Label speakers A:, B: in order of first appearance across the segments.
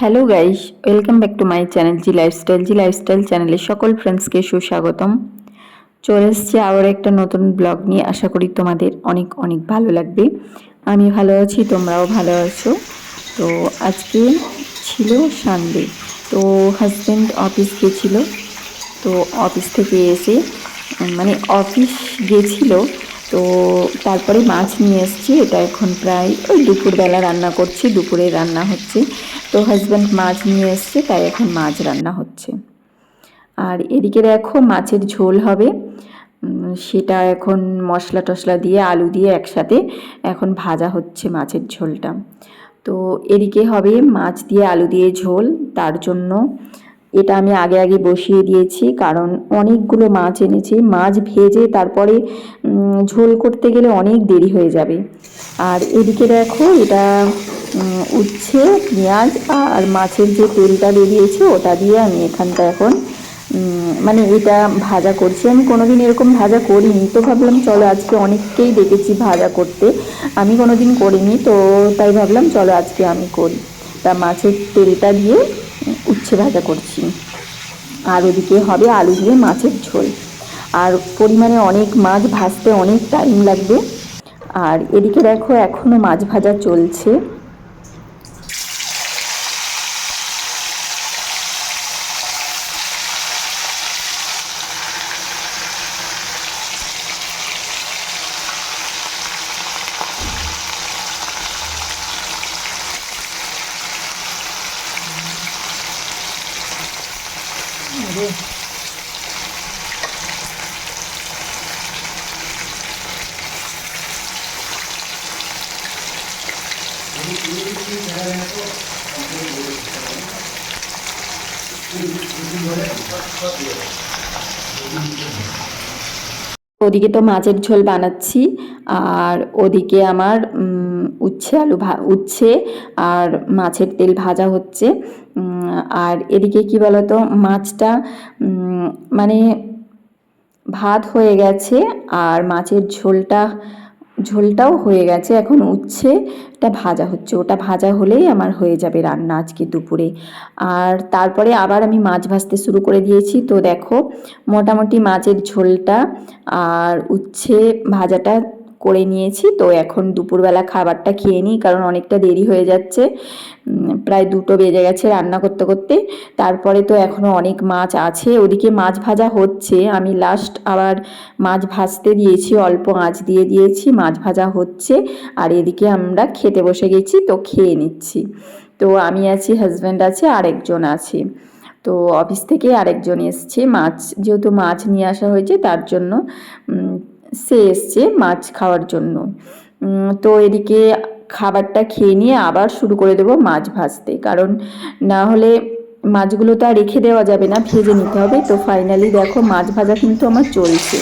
A: Hello guys welcome back to my channel G lifestyle G lifestyle চ্যানেলে সকল ফ্রেন্ডসকে সুস্বাগতম। চলে এসেছি আবার একটা নতুন ব্লগ নিয়ে। আশা করি তোমাদের অনেক অনেক ভালো লাগবে। আমি ভালো আছি, তোমরাও ভালো আছো। তো আজকে ছিল সানডে তো হাজব্যান্ড অফিস গেছিল। তো অফিস থেকে এসে মানে অফিস গেছিল। তো তারপরে মাছ নিয়ে এসেছি। এটা এখন প্রায় ওই দুপুরবেলা রান্না করছি, দুপুরে রান্না হচ্ছে। তো হাজব্যান্ড মাছ নিয়ে এসছে, তাই এখন মাছ রান্না হচ্ছে। আর এদিকে দেখো মাছের ঝোল হবে। সেটা এখন মশলা টশলা দিয়ে, আলু দিয়ে একসাথে এখন ভাজা হচ্ছে মাছের ঝোলটা। তো এদিকে হবে মাছ দিয়ে আলু দিয়ে ঝোল, তার জন্য এটা আমি আগে আগে বসিয়ে দিয়েছি, কারণ অনেকগুলো মাছ এনেছি। মাছ ভেজে তারপরে ঝোল করতে গেলে অনেক দেরি হয়ে যাবে। আর এদিকে দেখো, এটা উচ্ছে, পেঁয়াজ আর মাছের যে তেলটা বেরিয়েছে, ওটা দিয়ে আমি এখানটা এখন মানে এটা ভাজা করছি। আমি কোনোদিন এরকম ভাজা করিনি, তো ভাবলাম চলো আজকে অনেককেই দেখেছি ভাজা করতে। আমি কোনোদিন করিনি, তো তাই ভাবলাম চলো আজকে আমি করি। তা মাছের তেলটা দিয়ে উচ্ছে ভাজা করছি। আর ওদিকে হবে আলু দিয়ে মাছের ঝোল। আর পরিমাণে অনেক মাছ ভাজতে অনেক টাইম লাগবে। আর এদিকে দেখো এখনও মাছ ভাজা চলছে। ওদিকে তো মাছের ঝোল বানাচ্ছি, আর ওদিকে আমার উচ্ছে আলু উচ্ছে আর মাছের তেল ভাজা হচ্ছে। আর এদিকে কি বলতো, মাছটা মানে ভাত হয়ে গেছে আর মাছের ঝোলটা, ঝোলটাও হয়ে গেছে, এখন উচ্ছেটা ভাজা হচ্ছে। ওটা ভাজা হলেই আমার হয়ে যাবে রান্না আজকে দুপুরে। আর তারপরে আবার আমি মাছ ভাজতে শুরু করে দিয়েছি। তো দেখো, মোটামুটি মাছের ঝোলটা আর উচ্ছে ভাজাটা করে নিয়েছি। তো এখন দুপুরবেলা খাবারটা খেয়ে নিই, কারণ অনেকটা দেরি হয়ে যাচ্ছে। প্রায় দুটো বেজে গেছে রান্না করতে করতে। তারপরে তো এখনও অনেক মাছ আছে। ওদিকে মাছ ভাজা হচ্ছে। আমি লাস্ট আবার মাছ ভাজতে দিয়েছি, অল্প আঁচ দিয়ে দিয়েছি, মাছ ভাজা হচ্ছে। আর এদিকে আমরা খেতে বসে গেছি, তো খেয়ে নিচ্ছি। তো আমি আছি হাজব্যান্ড আছে, আরেকজন আছে। তো অফিস থেকে আরেকজন এসছে। মাছ, যেহেতু মাছ নিয়ে আসা হয়েছে, তার জন্য সে এসছে মাছ খাওয়ার জন্য। তো এদিকে খাবারটা খেয়ে নিয়ে আবার শুরু করে দেবো মাছ ভাজতে। কারণ না হলে মাছগুলো তো আর রেখে দেওয়া যাবে না, ভেজে নিতে হবে। তো ফাইনালি দেখো মাছ ভাজা কিন্তু আমার চলছে।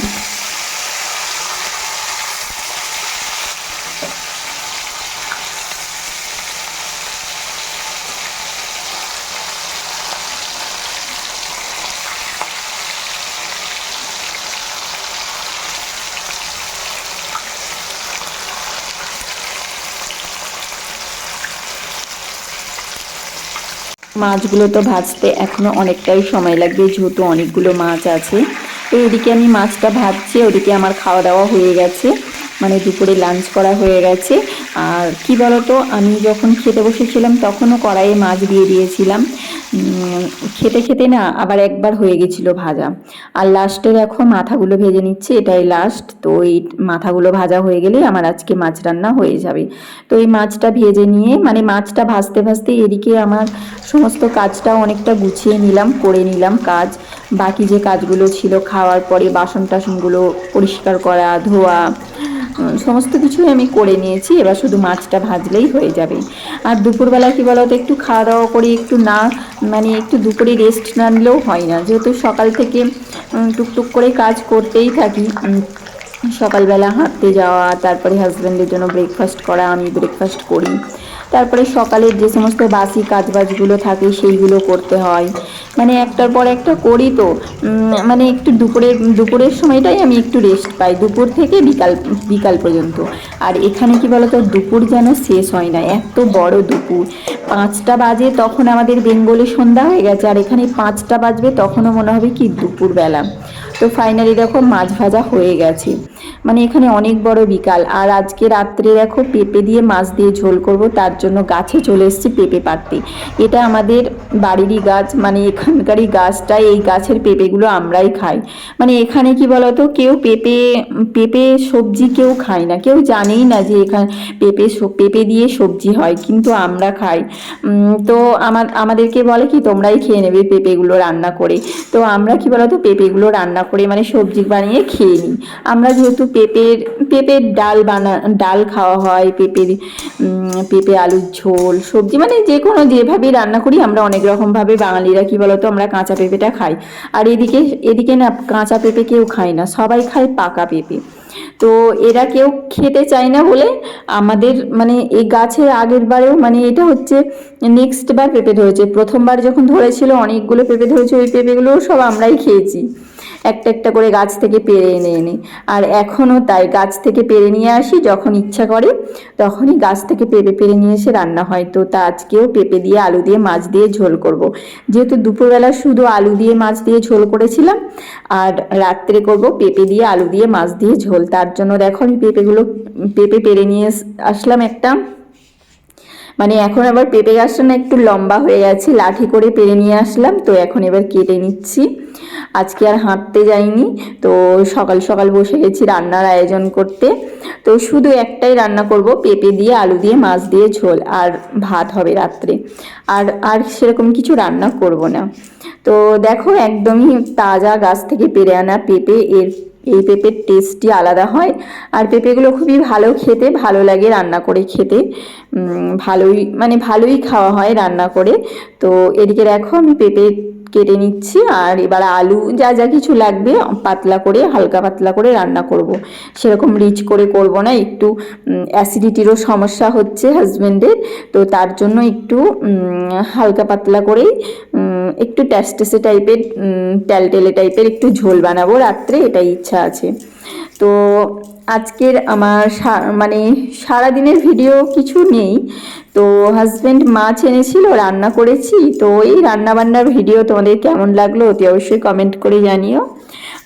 A: মাছগুলো তো ভাজতে এখনও অনেকটাই সময় লাগবে, যেহেতু অনেকগুলো মাছ আছে। তো আমি মাছটা ভাজছি, ওদিকে আমার খাওয়া দাওয়া হয়ে গেছে। মানে দুপুরে লাঞ্চ করা হয়ে গেছে। আর কি বলতো, আমি যখন খেতে বসেছিলাম তখনও কড়াইয়ে মাছ দিয়ে দিয়েছিলাম। খেতে খেতে না আবার একবার হয়ে গেছিল ভাজা। আর লাস্টে দেখো মাথাগুলো ভেজে নিচ্ছে, এটাই লাস্ট তো এই মাথাগুলো ভাজা হয়ে গেলেই আমার আজকে মাছ রান্না হয়ে যাবে। তো এই মাছটা ভেজে নিয়ে মানে মাছটা ভাজতে ভাজতে এদিকে আমার সমস্ত কাজটা অনেকটা গুছিয়ে নিলাম, করে নিলাম কাজ। বাকি যে কাজগুলো ছিল খাওয়ার পরে বাসন টাসনগুলো পরিষ্কার করা, ধোয়া সমস্ত কিছুই আমি করে নিয়েছি, এবার শুধু মাছটা ভাজলেই হয়ে যাবে। আর দুপুরবেলা কি বলো তো একটু খাওয়া দাওয়া করে একটু না মানে একটু দুপুরে রেস্ট না নিলেও হয় না। যেহেতু সকাল থেকে টুকটুক করে কাজ করতেই থাকি সকালবেলা হাঁটতে যাওয়া, তারপরে হাজব্যান্ডের জন্য ব্রেকফাস্ট করা, আমি ব্রেকফাস্ট করি। তারপরে সকালের যে সমস্ত বাসি কাজবাজগুলো থাকে সেইগুলো করতে হয়। মানে একটার পর একটা করি তো। মানে একটু দুপুরের দুপুরের সময়টাই আমি একটু রেস্ট পাই, দুপুর থেকে বিকাল বিকাল পর্যন্ত। আর এখানে কি বলতো, দুপুর যেন শেষ হয় না, এত বড় দুপুর। পাঁচটা বাজে তখন আমাদের বেঙ্গলে সন্ধ্যা হয়ে গেছে, আর এখানে পাঁচটা বাজবে তখনও মনে হবে কি দুপুরবেলা। তো ফাইনালি দেখো মাছ ভাজা হয়ে গেছে। মানে এখানে অনেক বড় বিকাল। আর আজকে রাত্রে দেখো পেঁপে দিয়ে মাছ দিয়ে ঝোল করব, তার জন্য গাছে চলে এসেছি পেঁপে পাড়তে। এটা আমাদের বাড়িরই গাছ মানে এখানকারই গাছটা, এই গাছের পেঁপেগুলো আমরাই খাই। মানে এখানে কি বলতো, কেউ পেঁপে পেঁপে সবজি কেউ খায় না। কেউ জানেই না যে এখানে পেঁপে পেঁপে দিয়ে সবজি হয়, কিন্তু আমরা খাই। তো আমার, আমাদেরকে বলে কি, তোমরাই খেয়ে নেবে পেঁপেগুলো রান্না করে। তো আমরা কি বলতো, পেঁপেগুলো রান্না করে মানে সবজি বানিয়ে খেয়ে নিই। আমরা যেহেতু পেঁপের পেঁপের ডাল বানা, ডাল খাওয়া হয়, পেঁপের পেঁপে আলুর ঝোল, সবজি মানে যে কোনো যেভাবেই রান্না করি আমরা অনেক রকমভাবে বাঙালিরা, কি বলতো, আমরা কাঁচা পেঁপেটা খাই। আর এদিকে এদিকে না কাঁচা পেঁপে কেউ খায় না, সবাই খায় পাকা পেঁপে। তো এরা কেউ খেতে চায় না বলে আমাদের মানে এই গাছের আগের বারেও মানে এটা হচ্ছে নেক্সট বার পেঁপে ধরেছে। প্রথমবার যখন ধরেছিল, অনেকগুলো পেঁপে ধরেছে, ওই পেঁপেগুলোও সব আমরাই খেয়েছি। একটা একটা করে গাছ থেকে পেরে এনে এনে। আর এখনও তাই, গাছ থেকে পেরে নিয়ে আসি, যখন ইচ্ছা করে, তখনই গাছ থেকে পেঁপে পেরে নিয়ে এসে রান্না হয়। তো তা আজকেও পেঁপে দিয়ে আলু দিয়ে মাছ দিয়ে ঝোল করব। যেহেতু দুপুরবেলা শুধু আলু দিয়ে মাছ দিয়ে ঝোল করেছিলাম, আর রাত্রে করব পেঁপে দিয়ে আলু দিয়ে মাছ দিয়ে ঝোল। তার জন্য দেখো আমি পেঁপেগুলো, পেঁপে পেরে নিয়ে আসলাম একটা। মানে এখন আবার পেঁপে গাছটা না একটু লম্বা হয়ে গেছে, লাঠি করে পেরে নিয়ে আসলাম, তো এখন এবার কেটে নিচ্ছি। আজকে আর হাঁটতে যাইনি, তো সকাল সকাল বসে গেছি রান্নার আয়োজন করতে। তো শুধু একটাই রান্না করব, পেঁপে দিয়ে, আলু দিয়ে, মাছ দিয়ে ঝোল, আর ভাত হবে রাত্রে। আর আর সেরকম কিছু রান্না করব না। তো দেখো একদমই তাজা গাছ থেকে পেরে আনা পেঁপে, এর এই পেঁপের টেস্টটি আলাদা হয়। আর পেঁপেগুলো খুবই ভালো খেতে, ভালো লাগে রান্না করে খেতে। ভালোই মানে ভালোই খাওয়া হয় রান্না করে। তো এদিকে দেখো আমি পেঁপে কেটে নিচ্ছি আর এবার আলু যা যা কিছু লাগবে, পাতলা করে, হালকা পাতলা করে রান্না করব। সেরকম রিচ করে করব না, একটু অ্যাসিডিটিরও সমস্যা হচ্ছে হাজব্যান্ডের তো তার জন্য একটু হালকা পাতলা করেই একটু ট্যাসটেসে টাইপের টেলটেলে টাইপের একটু ঝোল বানাবো রাত্রে, এটাই ইচ্ছা আছে তো আজকের আমার মানে সারাদিনের ভিডিও কিছু নেই। তো হাজব্যান্ড মাছ এনেছিল রান্না করেছি। তো এই রান্না বান্নার ভিডিও তোমাদের কেমন লাগল অতি অবশ্যই কমেন্ট করে জানিও।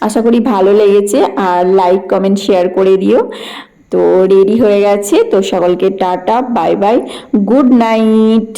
A: আশা করি ভালো লেগেছে। আর লাইক কমেন্ট শেয়ার করে দিও। তো রেডি হয়ে গেছে। তো সকলকে tata bye bye good night